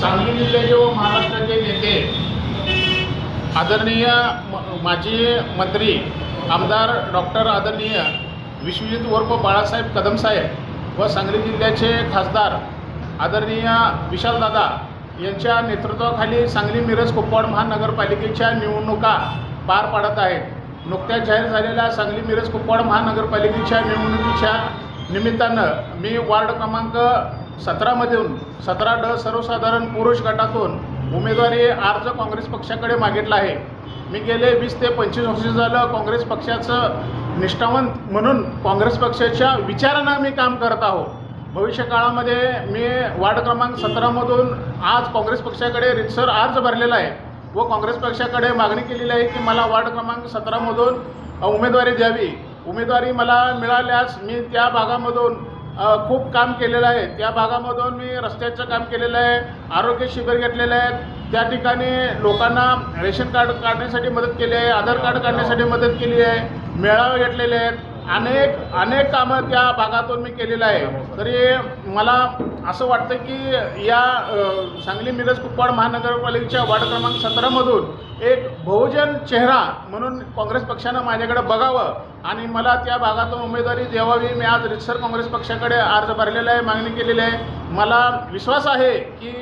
सांगली जिल्ह्याचे व महाराष्ट्राचे नेते आदरणीय माजी मंत्री आमदार डॉक्टर आदरणीय विश्वजित उर्फ बाळासाहेब कदमसाहेब व सांगली जिल्ह्याचे खासदार आदरणीय विशालदादा यांच्या नेतृत्वाखाली सांगली मिरज कुपवाड महानगरपालिकेच्या निवडणुका पार पाडत आहेत. नुकत्याच जाहीर झालेल्या सांगली मिरज कुपवाड महानगरपालिकेच्या निवडणुकीच्या निमित्तानं मी वार्ड क्रमांक सतरामधून सतरा ड सर्वसाधारण पुरुष गटातून उमेदवारी अर्ज काँग्रेस पक्षाकडे मागितला आहे. मी गेले वीस ते पंचवीस वर्ष झालं काँग्रेस पक्षाचं निष्ठावंत म्हणून काँग्रेस पक्षाच्या विचारानं मी काम करत आहो. भविष्य काळामध्ये मी वार्ड क्रमांक सतरामधून आज काँग्रेस पक्षाकडे रितसर अर्ज भरलेला आहे व काँग्रेस पक्षाकडे मागणी केलेली आहे की मला वार्ड क्रमांक सतरामधून उमेदवारी द्यावी. उमेदवारी मला मिळाल्यास मी त्या भागामधून खूप काम केलेलं आहे. त्या भागामधून मी रस्त्याचं काम केलेलं आहे. आरोग्य शिबिर घेतलेलं आहे. त्या ठिकाणी लोकांना रेशन कार्ड काढण्यासाठी मदत केली आहे. आधार कार्ड काढण्यासाठी मदत केली आहे. मेळावे घेतलेले आहेत. अनेक अनेक कामं त्या भागातून मी केलेलं आहे. तरी मला असं वाटतं की या सांगली मिरज कुपवाड महानगरपालिकेच्या वार्ड क्रमांक सतरामधून एक बहुजन चेहरा म्हणून काँग्रेस पक्षानं माझ्याकडे बघावं आणि मला त्या भागातून उमेदवारी द्यावावी मी आज रितसर काँग्रेस पक्षाकडे अर्ज भरलेला आहे मागणी केलेली आहे. मला विश्वास आहे की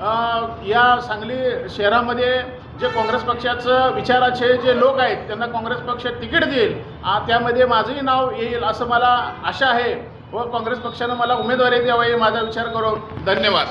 या सांगली शहरामध्ये जे काँग्रेस पक्षाचं विचाराचे जे लोक आहेत त्यांना काँग्रेस पक्ष तिकीट देईल. आ, त्यामध्ये माझंही नाव येईल असं मला आशा आहे. व काँग्रेस पक्षानं मला उमेदवारी द्यावी माझा विचार करून. धन्यवाद.